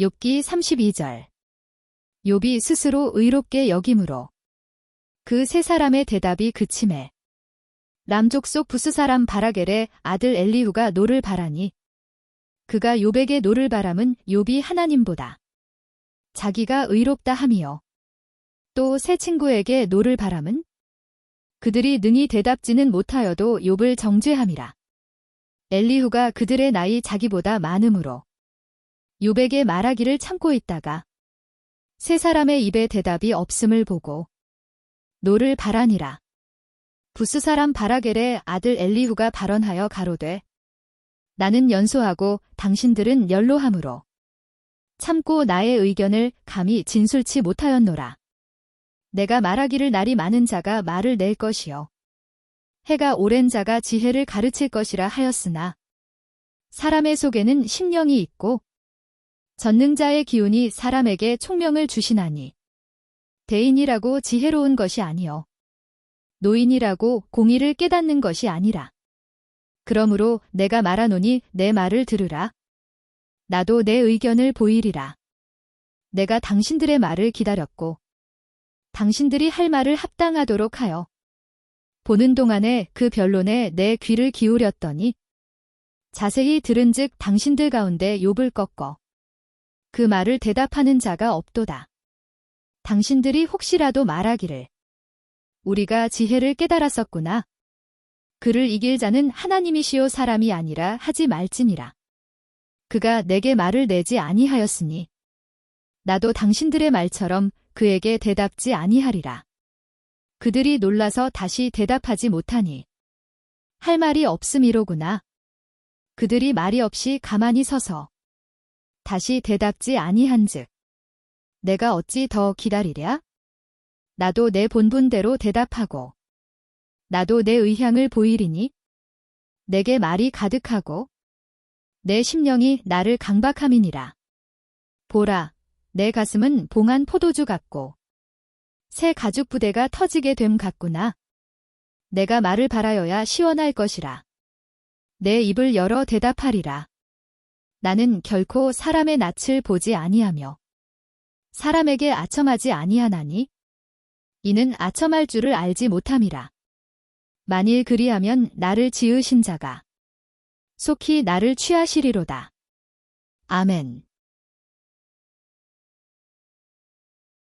욥기 32절. 욥이 스스로 의롭게 여김으로 그 세 사람의 대답이 그침해 남족 속 부스 사람 바라겔의 아들 엘리후가 노를 바라니 그가 욥에게 노를 바람은 욥이 하나님보다 자기가 의롭다 함이요 또 새 친구에게 노를 바람은 그들이 능히 대답지는 못하여도 욥을 정죄함이라 엘리후가 그들의 나이 자기보다 많음으로 욥에게 말하기를 참고 있다가 세 사람의 입에 대답이 없음을 보고 노를 바라니라. 부스 사람 바라겔의 아들 엘리후가 발언하여 가로되 나는 연소하고 당신들은 연로함으로 참고 나의 의견을 감히 진술치 못하였노라. 내가 말하기를 날이 많은 자가 말을 낼 것이요. 해가 오랜 자가 지혜를 가르칠 것이라 하였으나 사람의 속에는 심령이 있고 전능자의 기운이 사람에게 총명을 주시나니. 대인이라고 지혜로운 것이 아니요. 노인이라고 공의를 깨닫는 것이 아니라. 그러므로 내가 말하노니 내 말을 들으라. 나도 내 의견을 보이리라. 내가 당신들의 말을 기다렸고 당신들이 할 말을 합당하도록 하여 보는 동안에 그 변론에 내 귀를 기울였더니 자세히 들은즉 당신들 가운데 욥을 꺾어 그 말을 대답하는 자가 없도다. 당신들이 혹시라도 말하기를 우리가 지혜를 깨달았었구나. 그를 이길 자는 하나님이시요 사람이 아니라 하지 말지니라. 그가 내게 말을 내지 아니하였으니 나도 당신들의 말처럼 그에게 대답지 아니하리라. 그들이 놀라서 다시 대답하지 못하니 할 말이 없음이로구나. 그들이 말이 없이 가만히 서서 다시 대답지 아니한즉 내가 어찌 더 기다리랴? 나도 내 본분대로 대답하고 나도 내 의향을 보이리니 내게 말이 가득하고 내 심령이 나를 강박함이니라. 보라, 내 가슴은 봉한 포도주 같고 새 가죽 부대가 터지게 됨 같구나. 내가 말을 바라여야 시원할 것이라. 내 입을 열어 대답하리라. 나는 결코 사람의 낯을 보지 아니하며 사람에게 아첨하지 아니하나니 이는 아첨할 줄을 알지 못함이라. 만일 그리하면 나를 지으신 자가 속히 나를 취하시리로다. 아멘.